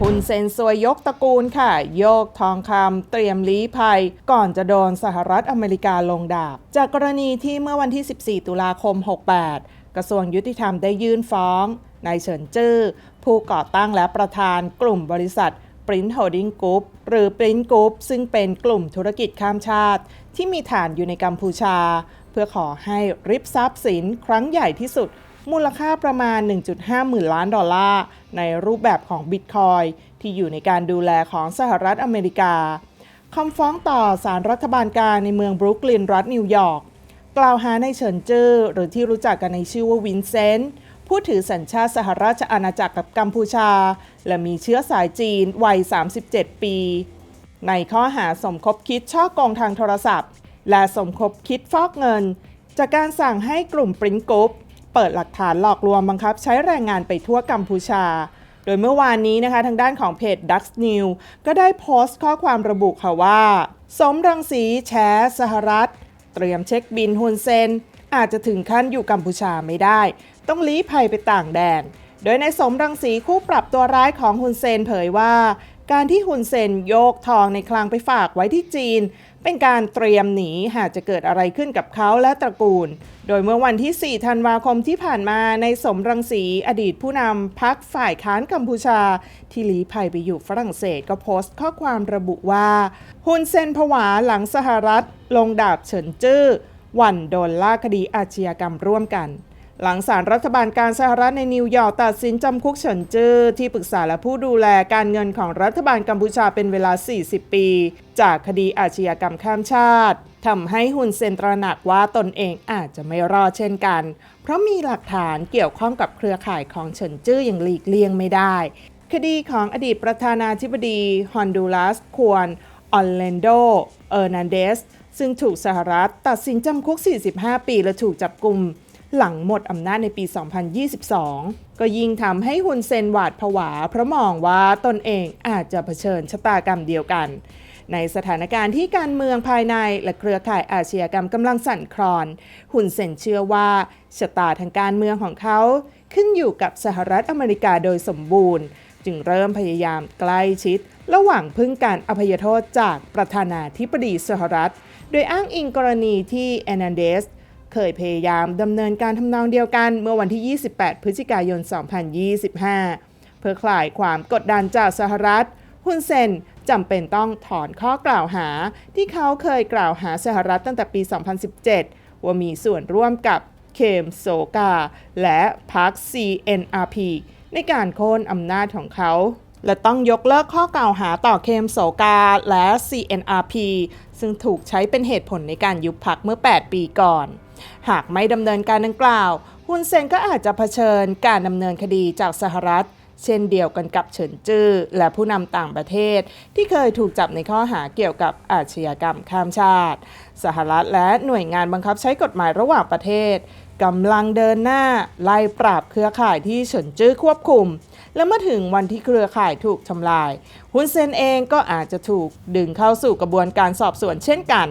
หุนเซนซวยยกตระกูลค่ะ โยกทองคำเตรียมลี้ภัย ก่อนจะโดนสหรัฐอเมริกาลงดาบ จากกรณีที่เมื่อวันที่ 14 ตุลาคม 68 กระทรวงยุติธรรมได้ยื่นฟ้องนายเฉินจื้อ ผู้ก่อตั้งและประธานกลุ่มบริษัท Print Holding Group หรือ Print Group ซึ่งเป็นกลุ่มธุรกิจข้ามชาติ ที่มีฐานอยู่ในกัมพูชา เพื่อขอให้ริบทรัพย์สินครั้งใหญ่ที่สุด มูลค่าประมาณ 1.5 หมื่นล้านดอลลาร์ ในรูปแบบของบิตคอยที่อยู่ในการดูแลของสหรัฐอเมริกาคำฟ้องต่อสารรัฐบาลกลางในเมืองบรุกลินรัฐนิวยอร์กกล่าวหาในเฉินจื้อหรือที่รู้จักกันในชื่อว่าวินเซนต์ผู้ถือสัญชาติสหราชอาณาจักรกับกัมพูชา และมีเชื้อสายจีนวัย 37 ปี ในข้อหาสมคบคิดช่อกงทางโทรศัพท์ และสมคบคิดฟอกเงิน จากการสั่งให้กลุ่มปริ้นกรุ๊ป เปิดหลักฐานหลอกลวงบังคับ ใช้แรงงานไปทั่วกัมพูชา โดยเมื่อวานนี้นะคะ ทางด้านของเพจ Dux New ก็ได้โพสต์ข้อความระบุค่ะว่า สมรังสีแชสหรัฐ เตรียมเช็คบินฮุนเซน อาจจะถึงขั้นอยู่กัมพูชาไม่ได้ ต้องลี้ภัยไปต่างแดน โดยในสมรังสีคู่ปรับตัวร้ายของฮุนเซนเผยว่า การที่ฮุนเซนโยกทองในคลังไปฝากไว้ที่จีน เป็นการเตรียมหนีหากจะเกิดอะไรขึ้นกับเขาและตระกูล โดยเมื่อวันที่ 4 ธันวาคมที่ผ่านมาในสมรังสีอดีตผู้นำพักฝ่ายค้านกัมพูชา ที่ลี้ภัยไปอยู่ฝรั่งเศสก็โพสต์ข้อความระบุว่าฮุนเซนผวาหลังสหรัฐ ลงดาบเฉินจื้อหวันโดนล่าคดีอาชญากรรมร่วมกัน หลังศาลรัฐบาลการสหรัฐในนิวยอร์กตัดสินจำคุกเฉินจื้อที่ปรึกษาและผู้ดูแลการเงินของรัฐบาลกัมพูชาเป็นเวลา 40 ปี จากคดีอาชญากรรมข้ามชาติทำให้ฮุนเซนตระหนักว่าตนเองอาจจะไม่รอดเช่นกัน เพราะมีหลักฐานเกี่ยวข้องกับเครือข่ายของเฉินจื้ออย่างหลีกเลี่ยงไม่ได้ คดีของอดีตประธานาธิบดีฮอนดูรัสควอนออนเลนโด เออร์นันเดส ซึ่งถูกสหรัฐตัดสินจำคุก 45 ปีและถูกจับกลุ่ม หลังหมดอำนาจในปี 2022 ก็ยิ่งทำให้ฮุนเซนหวาดผวา เพราะมองว่าตนเองอาจจะเผชิญชะตากรรมเดียวกัน ในสถานการณ์ที่การเมืองภายในและเครือข่ายอาชญากรรมกำลังสั่นคลอน ฮุนเซนเชื่อว่าชะตาทางการเมืองของเขา ขึ้นอยู่กับสหรัฐอเมริกาโดยสมบูรณ์ จึงเริ่มพยายามใกล้ชิด ระหว่างพึ่งการอภัยโทษจากประธานาธิบดีสหรัฐ โดยอ้างอิงกรณีที่แอนนันเดส เคยพยายามดำเนินการทำนองเดียวกันเมื่อวันที่ 28 พฤศจิกายน 2025 เพื่อคลายความกดดันจากสหรัฐฮุนเซนจำเป็นต้องถอนข้อกล่าวหา ที่เขาเคยกล่าวหาสหรัฐตั้งแต่ปี 2017 ว่ามีส่วนร่วมกับเคมโซกา และพรรค CNRP ในการโค่นอำนาจของเขา และต้องยกเลิกข้อกล่าวหาต่อเคมโสกาและ CNRP ซึ่งถูกใช้เป็นเหตุผลในการยุบพรรคเมื่อ 8 ปีก่อน หากไม่ดำเนินการดังกล่าว ฮุนเซนก็อาจจะเผชิญการดำเนินคดีจากสหรัฐ เช่นเดียวกันกับเฉินจื้อและผู้นำต่างประเทศ ที่เคยถูกจับในข้อหาเกี่ยวกับอาชญากรรมข้ามชาติ สหรัฐและหน่วยงานบังคับใช้กฎหมายระหว่างประเทศกำลังเดินหน้าไล่ปราบเครือข่ายที่เฉินจื้อควบคุม และเมื่อถึงวันที่เครือข่ายถูกทำลายฮุนเซนเองก็อาจจะถูกดึงเข้าสู่กระบวนการสอบสวนเช่นกัน